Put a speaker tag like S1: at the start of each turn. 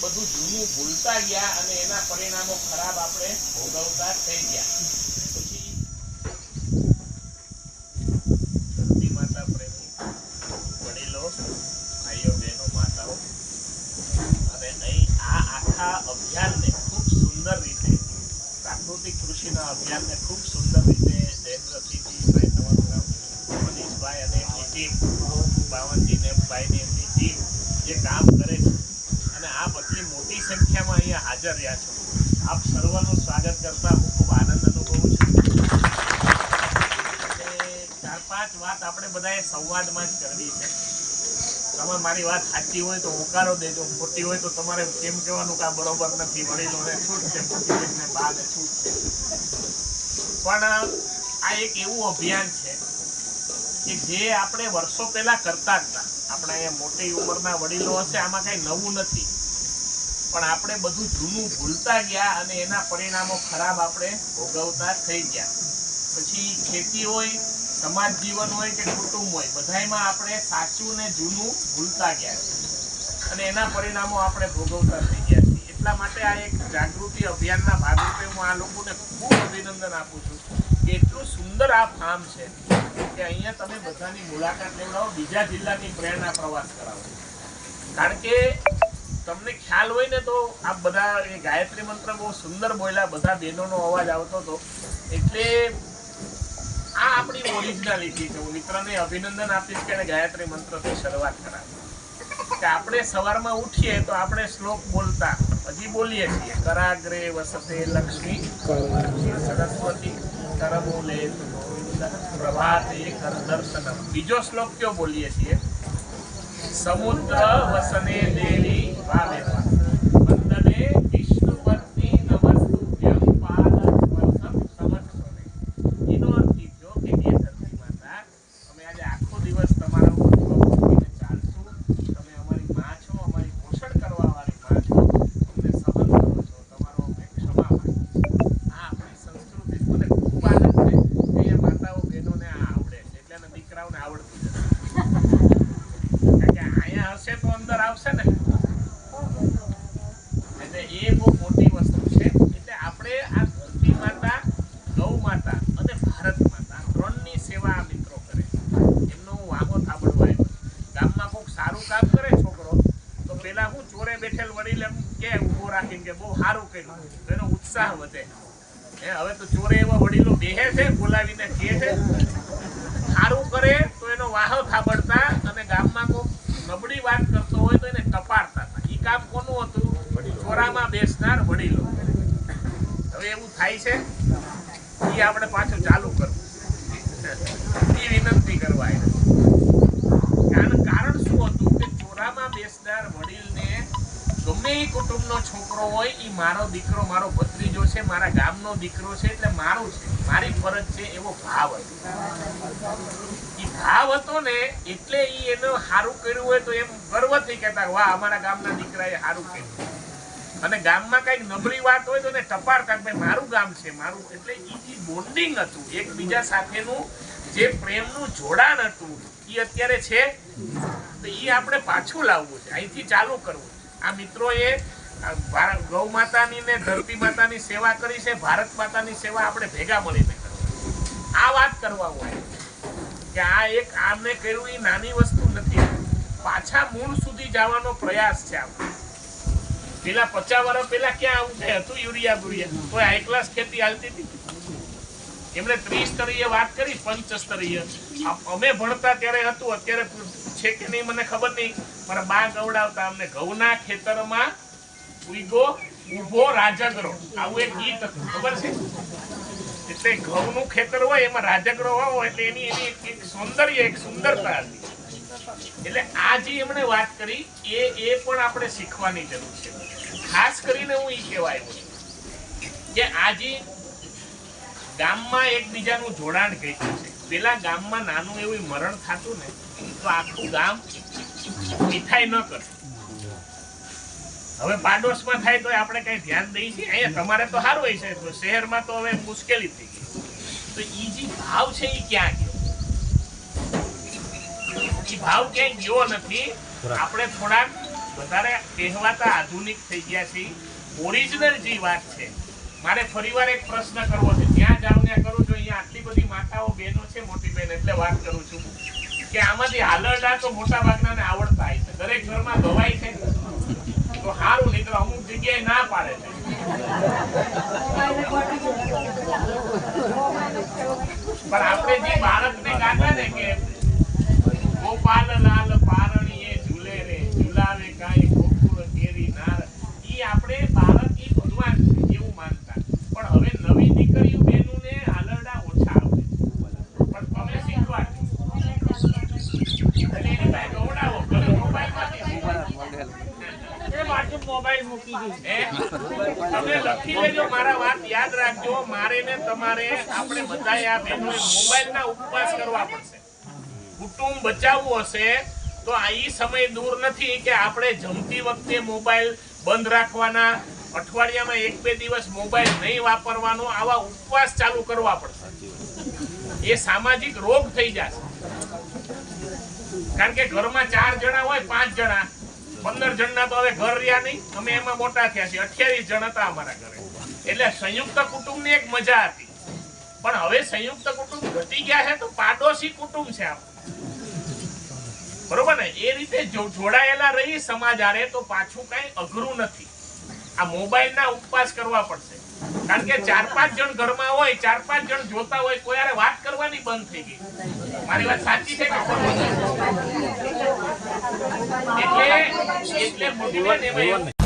S1: બધું જૂનું ભૂલતા ગયા અને એના પરિણામો ખરાબ આપણે ભોગવતા થઈ ગયા પછી ધરતી માતા પ્રેમી વડીલો ભાઈઓ બહેનો માતાઓ અને અહીં આ આખા અભિયાનને ખૂબ સુંદર રીતે પ્રાકૃતિક કૃષિના અભિયાનને ખૂબ સુંદર રીતે જયેન્દ્રસિંહજી ભાઈ નવલરામ મનીષભાઈ અને એમની ટીમ બાવનજીને ભાઈની એમની ટીમ જે કામ કરે છે અને આપ આટલી મોટી સંખ્યામાં અહીંયા હાજર રહ્યા છો. આપ સર્વનું સ્વાગત કરતા હું ખૂબ આનંદ અનુભવું છું. ચાર પાંચ વાત આપણે બધાએ સંવાદમાં જ કરવી છે. તમે મારી વાત સાચી હોય તો હોકારો દેજો, ખોટી હોય તો તમારે કેમ કહેવાનું કે આ બરોબર નથી વડીલોને છૂટ છે મોટી બાદ છૂટ છે? પણ આ એક એવું અભિયાન છે કે જે આપણે વર્ષો પહેલા કરતા હતા આપણે અહીંયા મોટી ઉંમરના વડીલો હશે, આમાં કાંઈ નવું નથી. પણ આપણે બધું જૂનું ભૂલતા ગયા અને એના પરિણામો ખરાબ આપણે ભોગવતા થઈ ગયા. પછી ખેતી હોય સમાજ જીવન હોય કે કુટુંબ હોય, બધાયમાં આપણે સાચું ને જૂનું ભૂલતા ગયા છીએ. અને એના પરિણામો આપણે ભોગવતા થઈ ગયા છીએ. એટલા માટે આ એક જાગૃતિ અભિયાનના ભાગરૂપે હું આ લોકોને ખૂબ અભિનંદન આપું છું કે એટલું સુંદર આ ફાર્મ છે કે અહીંયા તમે બધાની મુલાકાત લેવડાવો બીજા જિલ્લાની પ્રેરણા પ્રવાસ કરાવો. કારણ કે તમને ખ્યાલ હોય ને તો આ બધા એ ગાયત્રી મંત્ર બહુ સુંદર બોલ્યા, બધા બહેનોનો અવાજ આવતો હતો. એટલે ઓરિજિનાલિટી છે. હું મિત્રોને અભિનંદન આપીશ કે ગાયત્રી મંત્રથી શરૂઆત કરાવી. કે આપણે સવારમાં ઉઠીએ તો આપણે શ્લોક બોલતા, હજી બોલીએ છીએ. કરાગ્રે વસતે લક્ષ્મી સરસ્વતી કરમુલે પ્રભાતે કર દર્શનમ. બીજો શ્લોક કયો બોલીએ છીએ? સમુદ્ર વસને દેવી ભાવે વંદને વિષ્ણુપત્ની નમસ્તુભ્યમ પાદસ્પર્શમ સમક્ષોને એનો અર્થ એ થયો કે હે ધરતી માતા અમે આજે આખો દિવસ તમારા ઉપર પગ મૂકીને ચાલશું તમે અમારી માં છો અમારી પોષણ કરવા વાળી માં છો અમને સહન કરો છો તમારો અમે ક્ષમા માંગીએ છીએ. આ આપણી સંસ્કૃતિ છે. મને ખૂબ આનંદ છે કે અહીંયા માતાઓ બહેનોને આ આવડે છે એટલે એના દીકરાઓને આવડતું જ નથી કારણ કે અહીંયા હશે તો અંદર આવશે ને એટલે એ બહુ મોટી વસ્તુ છે એટલે આપણે આ ધરતી માતા ગૌ માતા અને ભારત માતા આ ત્રણની સેવા આ મિત્રો કરે એમનો હું વાહો થાબડવા આવ્યો ગામમાં કોઈક સારું કામ કરે છોકરો તો પેલા હું ચોરે બેઠેલ વડીલ એમ કે ઊભો રાખીને કે બહુ સારું કર્યું. એનો ઉત્સાહ વધે. હે હવે તો ચોરે એવા વડીલો બેહે છે બોલાવીને કહે છે. સારું કરે તો એનો વાહક સાંભળતા અને ગામમાં કોઈ નબળી વાત કરતો હોય તો એને ટપાડતા હતા. ઈ કામ કોનું હતું? ચોરામાં બેસનાર વડીલો. હવે એવું થાય છે એ આપણે પાછું ચાલુ કરવું. એ વિનંતી કરવા. કારણ ગમે કુટુંબનો છોકરો હોય એ મારો દીકરો, મારો ભત્રીજો છે, મારા ગામનો દીકરો છે, એટલે મારું છે. મારી ફરજ છે એવો ભાવ હતો. એ ભાવ હતો ને એટલે એ એનું સારું કર્યું હોય તો એમ ગર્વથી કહેતા વાહ, અમારા ગામના દીકરાએ સારું કર્યું. અને ગામમાં કંઈક નબળી વાત હોય તો એને ટપાડતા ભાઈ, મારું ગામ છે, મારું. એટલે એ જે બોન્ડિંગ હતું, એકબીજા સાથેનું જે પ્રેમનું જોડાણ હતું એ અત્યારે છે. તો એ આપણે પાછું લાવવું છે. અહીંથી ચાલુ કરવું આ મિત્રોએ આ ગૌ માતાની ને ધરતી માતાની સેવા કરી છે, ભારત માતાની સેવા આપણે ભેગા મળીને આ વાત કરવા હોય કે આ એક આમને કર્યું એ નાની વસ્તુ નથી. પાછા મૂળ સુધી જવાનો પ્રયાસ છે આપણે પેલા પચાસ વર્ષ પેલા ક્યાં આવું હતું યુરિયા બુરિયા. તો હાઈ ક્લાસ ખેતી હાલતી હતી. એમણે ત્રિસ્તરીય વાત કરી, પંચસ્તરીય. અમે ભણતા ત્યારે હતું, અત્યારે છે કે નહીં મને ખબર નહીં મારા બા ગવડાવતા અમને ઘઉંના ખેતરમાં ઉગો ઊભો રાજગરો. આવું એક ગીત હતું, ખબર છે? એટલે ઘઉંનું ખેતર હોય, એમાં રાજગરો હોય, એટલે એની એની એક- સૌંદર્ય, એક સુંદરતા હતી. એટલે આ જે એમણે વાત કરી, એ એ પણ આપણે શીખવાની જરૂર છે. ખાસ કરીને હું એ કહેવાય કે આજે ગામમાં એકબીજાનું જોડાણ કર્યું છે. પેલા ગામમાં નાનું એવું મરણ થતું ને તો આખું ગામ મીઠાઈ ન કરે. હવે પાડોશમાં થાય તો આપણે કઈ ધ્યાન દઈએ છીએ. અહીંયા તમારે તો સારું હોય છે તો શહેરમાં તો હવે મુશ્કેલી થઈ ગઈ. તો એ જે ભાવ છે એ ક્યાં ગયો? એ ભાવ ક્યાંય ગયો નથી. આપણે થોડાક વધારે કહેવાતા આધુનિક થઈ ગયા છીએ. ઓરિજિનલ જે વાત છે મારે ફરીવાર એક પ્રશ્ન કરવો છે. જ્યાં જાઉં ત્યાં કરું છું, અહીંયા આટલી બધી માતાઓ, બહેનો છે મોટી બહેન, એટલે વાત કરું છું કે આમાંથી હાલરડા તો મોટા ભાગનાને આવડતા હોય છે. દરેક ઘરમાં દવાઈ છે. તો સારું નહીં તો અમુક જગ્યાએ ના પાડે છે. પણ આપણે જે બાળકને ગાતા ને કે ગોપાલ લાલ પારણીએ ઝૂલે રે ઝુલાવે કાંઈ ગોકુળ કેરી નાર ઈ આપણે બાળક ઈ ભગવાન છે એવું માનતા પણ હવે નવી દીકરીઓ બેનુને હાલરડા ઓછા આવડે પણ તમે શીખવાડો એટલે એને કાંઈ ગવડાવો ભલે મોબાઈલમાંથી શીખવાડો. હે? તમે લખી લેજો મારા વાત યાદ રાખજો મારે ને તમારે આપણે બધાએ આ બહેનોએ મોબાઈલના ઉપવાસ કરવા પડશે કુટુંબ બચાવવું હશે, તો આ સમય દૂર નથી કે આપણે જમતી વખતે મોબાઈલ બંધ રાખવાના, અઠવાડિયામાં એક બે દિવસ મોબાઈલ નહીં વાપરવાનો, આવા ઉપવાસ ચાલુ કરવા પડશે. એ સામાજિક રોગ થઈ જશે. કારણ કે ઘરમાં ચાર જણા હોય, પાંચ જણા પંદર જણના તો હવે ઘર રહ્યા નહીં. અમે એમાં મોટા થયા છીએ. અઠ્યાવીસ જણ હતા અમારા ઘરે. એટલે સંયુક્ત કુટુંબની એક મજા હતી. પણ હવે સંયુક્ત કુટુંબ ઘટી ગયા છે તો પાડોશી કુટુંબ છે બરોબર ને? એ રીતે જોડાયેલા રહી સમાજ આરે તો પાછું કઈ અઘરું નથી. આ મોબાઈલ ના ઉપવાસ કરવા પડશે. કારણ કે ચાર પાંચ જણ ઘરમાં હોય, ચાર પાંચ જણ જોતા હોય કોઈ યારે વાત કરવાની બંધ થઈ ગઈ. મારી વાત સાચી છે કે એટલે એટલે મોટી